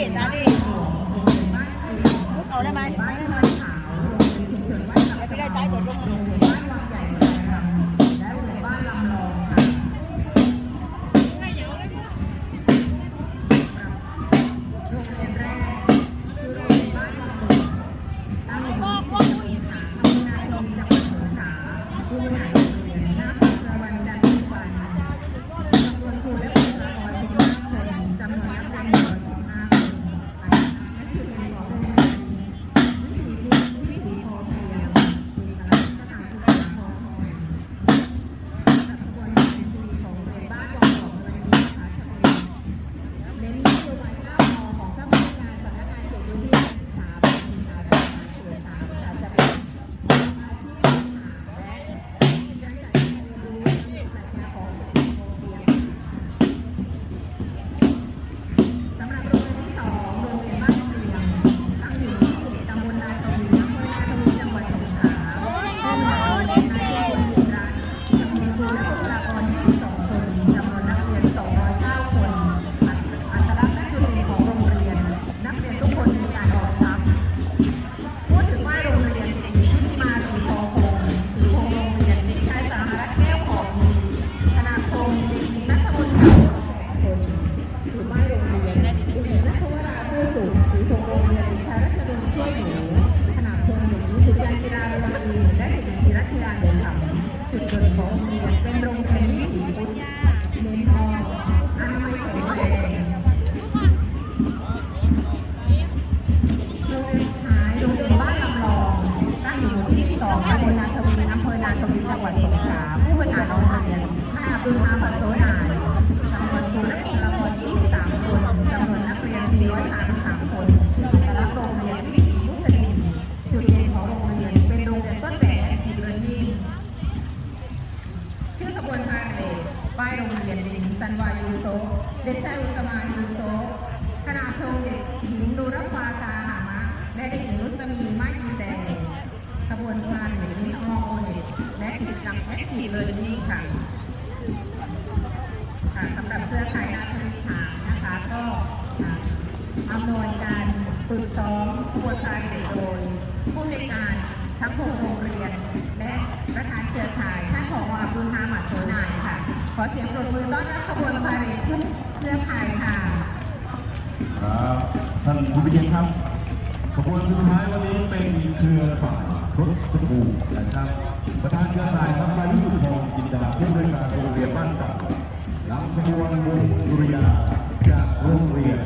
ดิตาดิเอาได้ไหมไม่ได้ใจกดลง 这个头 ควนพาเลทป้ายโรงเรียนเด็กหญิงสันวายูโซเด็กชายอุตมายูโซคณะพงเด็กหญิงดูรฟาตาหามะ และเด็กหญิงรุสมีมายีแดงขบวนพาเลทนี้อโอเลทและกิจกรรมแอคทีฟเลยนี่ค่ะสำหรับเพื่อไทยนาทวิชานะคะ ก็อำนวยการฝึกซ้อมควรพาเลทโดยผู้ในการ ทั้ง 6 โรงเรียน และประธานเครือข่ายท่านของว่บดุลฮามัดโสนายค่ะ ขอเสียงปรบมือต้อนรับขบวนพาเรดทุกเครือข่ายค่ะ ครับท่านผู้บริจารครับขบวนสุดท้ายวันนี้เป็นเครือข่ายรถสกูนะครับ ประธานเครือข่ายรับนายวิสุทธิ์ทองจินดาผู้บริการโรงเรียนบ้านต่างหลังขบวนบุรียาจากโรงเรียน